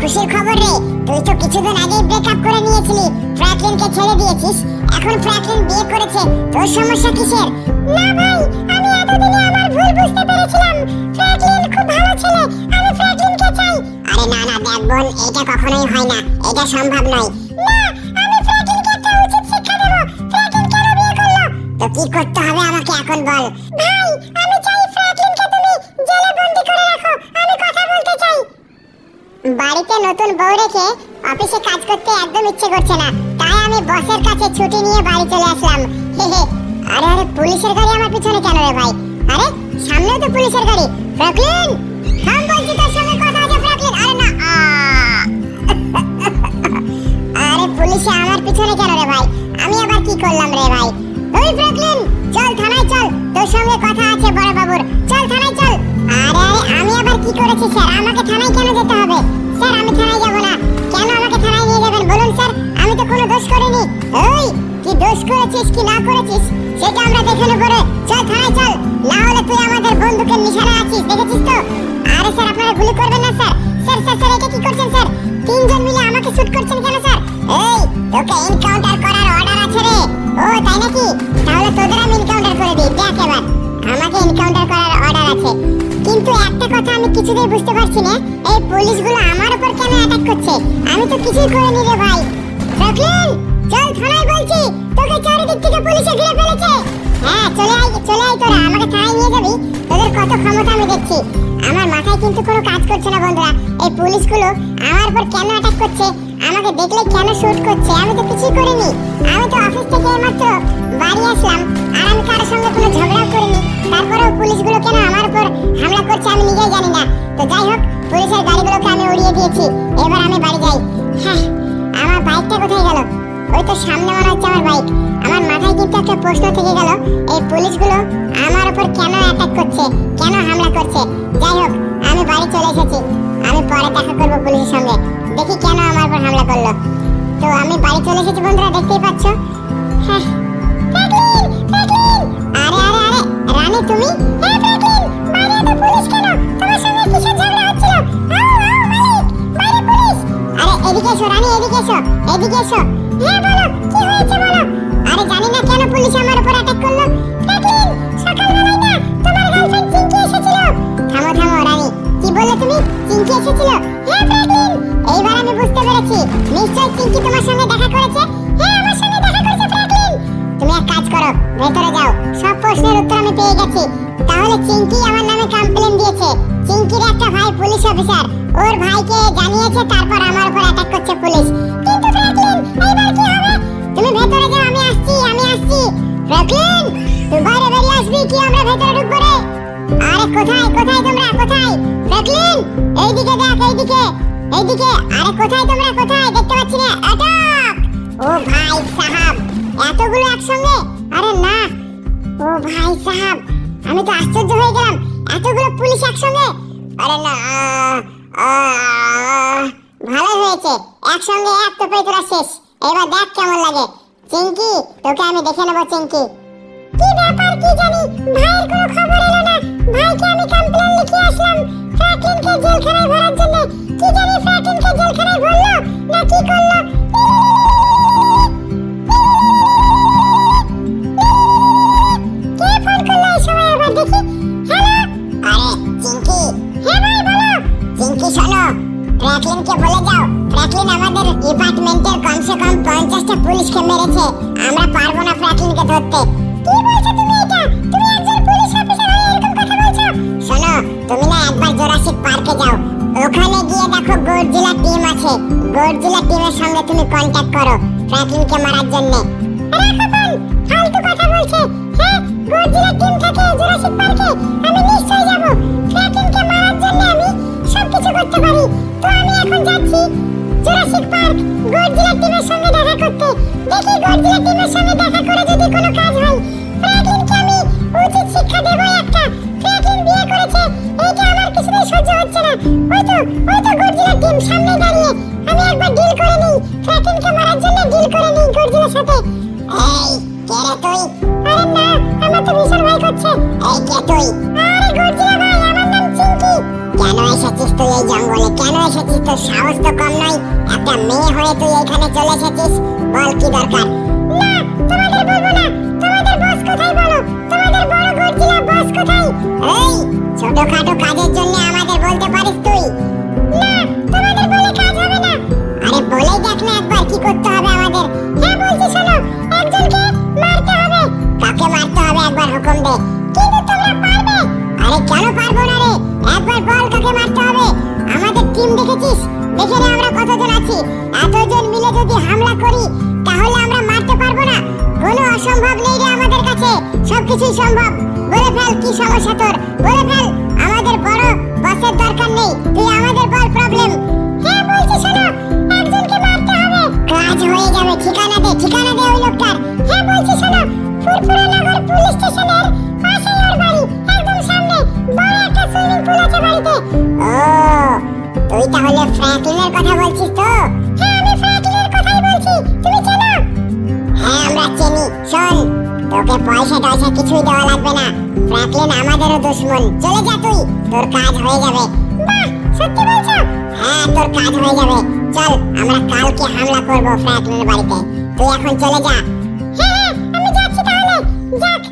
খুশির খবর রে। তুই তো কিছুদিন আগেই ব্রেকআপ করে নিয়েছিলি। ফ্র্যাঙ্কলিনকে ছেড়ে দিয়েছিস। এখন ফ্র্যাঙ্কলিন বিয়ে করেছে। তোর সমস্যা কিসের? না ভাই, আমি এতদিনে আমার ভুল বুঝতে পেরেছিলাম। ফ্র্যাঙ্কলিন খুব ভালো ছেলে। আমি ফ্র্যাঙ্কলিনকে চাই। আরে না না, দেখ বোন এটা কখনোই হয় না। এটা সম্ভব নয়। না, আমি ফ্র্যাঙ্কলিনকে একটা উচিত শিক্ষা দেব। ফ্র্যাঙ্কলিন কেন বিয়ে করল? তো কি করতে হবে আমাকে এখন বল। ভাই, আমি চাই ফ্র্যাঙ্কলিনকে তুমি জেলে বন্দি করে রাখো আমি কথা বলতে চাই বাড়িতে নতুন বউ রেখে অফিসে কাজ করতে একদম ইচ্ছে করছে না। তাই আমি বসের কাছে ছুটি নিয়ে বাড়ি চলে আসলাম। হে হে, আরে আরে, পুলিশের গাড়ি আমার পিছনে কেন রে ভাই? আরে, সামনেও তো পুলিশের গাড়ি। ফ্র্যাঙ্কলিন? থাম বলছি তোর সঙ্গে কথা আছে, ফ্র্যাঙ্কলিন। আরে না! আরে, পুলিশে আমার পিছনে কেন রে ভাই? আমি আবার কি করলাম রে ভাই? ওই ফ্র্যাঙ্কলিন, চল থানায় চল, তোর সঙ্গে কথা করেছি স্যার, আমাকে থানায় কেন যেতে হবে? স্যার, আমি থানায় যাব না। কেন আমাকে থানায় নিয়ে যাবেন? বলুন, স্যার, আমি তো কোনো দোষ করিনি। ওই কি দোষ করেছিস, কি না করেছিস, সেটা আমরা দেখে নেব চল থানায় চল, না হলে তুই আমাদের বন্দুকের নিশানা আছিস, দেখেছিস তো? আরে, স্যার, আপনারা গুলি করবেন না, স্যার। স্যার স্যার স্যার, এটা কি করছেন, স্যার? তিনজন মিলে আমাকে শুট করছেন কেন, স্যার? এই, তোকে কথা আমি কিছুতেই বুঝতে পারছি না। এই পুলিশগুলো আমার উপর কেন অ্যাটাক করছে? আমি তো কিছুই করিনি রে ভাই। ফ্র্যাঙ্কলিন চল থানায় বলছি, তোকে চারিদিক থেকে পুলিশে ঘিরে ফেলেছে। হ্যাঁ চলে আয় চলে আয় তোরা, আমাকে থানায় নিয়ে যাবি। তোদের কত ক্ষমতা আমি দেখছি। আমার মাথায় কিন্তু কোনো কাজ করছে না বন্ধুরা। এই পুলিশগুলো আমার উপর কেন অ্যাটাক করছে? আমাকে দেখলে কেন শুট করছে? আমি তো কিছুই করিনি। আমি তো অফিস থেকে মাত্র বাড়ি আসলাম। আর আমি কারোর সঙ্গে কোনো ঝগড়াও করিনি। তারপরেও পুলিশগুলো কেন আমার উপর হামলা করছে আমি নিজেই জানি না। তো যাই হোক, পুলিশের গাড়িগুলোকে আমি উড়িয়ে দিয়েছি। এবার আমি বাড়ি যাই। হ্যাঁ আমার বাইকটা কোথায় গেল? ওই তো সামনে মনে হচ্ছে আমার বাইক আমার মাথায় কিন্তু একটা প্রশ্ন থেকে গেল, এই পুলিশগুলো আমার উপর কেন অ্যাটাক করছে? কেন হামলা করছে? যাই হোক আমি বাড়ি চলে এসেছি। আমি পরে দেখা করব পুলিশের সঙ্গে। দেখি কেন আমার উপর হামলা করল। তো আমি বাড়ি চলে এসেছি বন্ধুরা, দেখতেই পাচ্ছ। হ্যাঁ। আরে আরে আরে তুমি? হ্যাঁ এদিকে এসো এদিকে এসো এদিকে এসো। হ্যাঁ বলো, কি হয়েছে বলো? আরে, জানি না কেন পুলিশ আমার তুমি চিঙ্কি এসেছিল? হ্যাঁ ফ্র্যাঙ্কলিন এইবার আমি বুঝতে পেরেছি। নিশ্চয় চিঙ্কি তোমার সঙ্গে দেখা করেছে? হ্যাঁ আমার সঙ্গে দেখা করেছে ফ্র্যাঙ্কলিন তুমি এক কাজ করো, ভেতরে যাও। সব প্রশ্নের উত্তর আমি পেয়ে গেছি। তাহলে চিঙ্কি আমার নামে কমপ্লেন দিয়েছে। চিঙ্কির একটা ভাই পুলিশ অফিসার। ওর ভাইকে জানিয়েছে, তারপর আমার উপর অ্যাটাক করছে পুলিশ। কিন্তু ফ্র্যাঙ্কলিন এইবার কি হবে? তুমি ভেতরে যাও, আমি আসছি আমি আসছি। ফ্র্যাঙ্কলিন তুই বাইরে বেরিয়ে আসবি, কি আমরা ভেতরে ঢুকবো রে? আরে কোথায় কোথায় তোমরা? ফ্র্যাঙ্কলিন এইদিকে দেখ, এইদিকে। এইদিকে। আরে কোথায় তোমরা? কোথায়? দেখতে পাচ্ছি না। আটক ও ভাই সাহাব, এতগুলো একসঙ্গে? আরে না। ও ভাই সাহাব, আমি তো আশ্চর্য হয়ে গেলাম। এতগুলো পুলিশ একসঙ্গে? আরে না ভালো হয়েছে। একসঙ্গে এক তো পেয়ে তোরা শেষ। এবার দেখ কেমন লাগে। চিঙ্কি তোকে আমি দেখে নেব চিঙ্কি কি ব্যাপার কি জানি? ভাইয়ের কোনো খবর এলো না। ভাইকে আমি কমপ্লেন লিখে আসলাম। ফ্র্যাঙ্কলিনকে জেলখানায় ভরার জন্য। কি জানি ফ্র্যাঙ্কলিনকে জেলখানায় ভরলো না কি করল? কে ফোন করল এই সময় আবার দেখি? হ্যালো? আরে চিঙ্কি হ্যাঁ ভাই বলো। চিঙ্কি শোনো। ফ্র্যাঙ্কলিনকে বলে যাও। ফ্র্যাঙ্কলিন আমাদের ডিপার্টমেন্টের কমসে কম পঞ্চাশটা পুলিশকে মেরেছে। আমরা পারব না ফ্র্যাঙ্কলিনকে ধরতে। কি বলছো তুমি এটা? তুমি না একবার জোরাসিক পার্কে যাও। ওখানে গিয়ে দেখো গডজিলা টিম আছে। গডজিলা টিমের সঙ্গে তুমি কন্ট্যাক্ট করো ফ্র্যাঙ্কলিনকে মারার জন্য। ফালতু কথা বলছে। হ্যাঁ গডজিলা টিম থাকে জোরাসিক পার্কে আমি নিশ্চয়ই যাব। ফ্র্যাঙ্কলিনকে মারার জন্য আমি সবকিছু করতে পারি। তো আমি এখন যাচ্ছি জুরাসিক পার্ক গডজিলা টিমের সঙ্গে দেখা করতে। দেখি গডজিলা টিমের সঙ্গে এসেছিস তোর সাহস তো কম নয় একটা মেয়ে হয়ে তুই এখানে চলে এসেছিস, বল কি দরকার? না, তোমাদের বলব না। তোমাদের বস কোথায় বলো? তোমাদের বড় ছোটখাটো কাজের জন্য আছি এতজন মিলে যদি হামলা করি, তাহলে আমরা মারতে পারব না। কোনো অসম্ভব নেই রে আমাদের কাছে, সবকিছুই সম্ভব। বলে ফেল কি সমস্যা তোর? বলে ফেল, আমাদের বড় বসের দরকার নেই, তুই আমাদের বল প্রবলেম হ্যাঁ বলছি শোনো, একজনকে মারতে হবে। কাজ হয়ে তাহলে ফ্র্যাঙ্কলিনের কথা বলছিস তো? হ্যাঁ আমি ফ্র্যাঙ্কলিনের কথাই বলছি। তুমি চেনো? হ্যাঁ আমরা চিনি। শোন তোকে পয়সা টয়সা কিছুই দেওয়া লাগবে না। ফ্র্যাঙ্কলিন আমাদেরও দুশ্মন। চলে যা তুই। তোর কাজ হয়ে যাবে। বাহ সত্যি বলছো? হ্যাঁ তোর কাজ হয়ে যাবে। চল আমরা কালকে হামলা করব ফ্র্যাঙ্কলিনের বাড়িতে। তুই এখন চলে যা। হ্যাঁ হ্যাঁ আমি যাচ্ছি তাহলে। যাক।